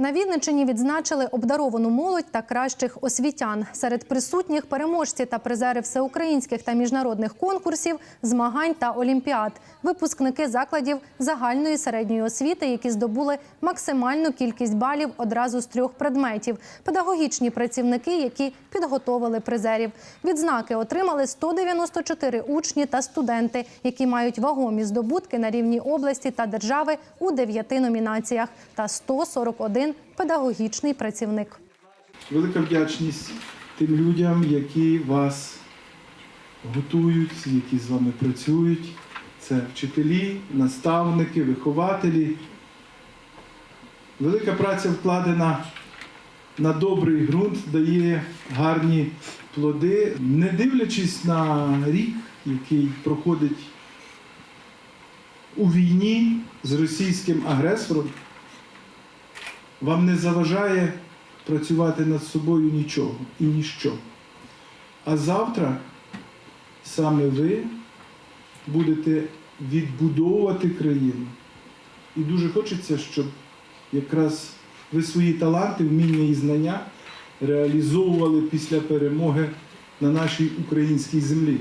На Вінниччині відзначили обдаровану молодь та кращих освітян. Серед присутніх переможці та призери всеукраїнських та міжнародних конкурсів, змагань та олімпіад, випускники закладів загальної середньої освіти, які здобули максимальну кількість балів одразу з трьох предметів, педагогічні працівники, які підготовили призерів. Відзнаки отримали 194 учні та студенти, які мають вагомі здобутки на рівні області та держави у дев'яти номінаціях та 141 педагогічний працівник. Велика вдячність тим людям, які вас готують, які з вами працюють. Це вчителі, наставники, вихователі. Велика праця вкладена на добрий ґрунт, дає гарні плоди, не дивлячись на рік, який проходить у війні з російським агресором, вам не заважає працювати над собою нічого і ніщо. А завтра саме ви будете відбудовувати країну. І дуже хочеться, щоб якраз ви свої таланти, вміння і знання реалізовували після перемоги на нашій українській землі.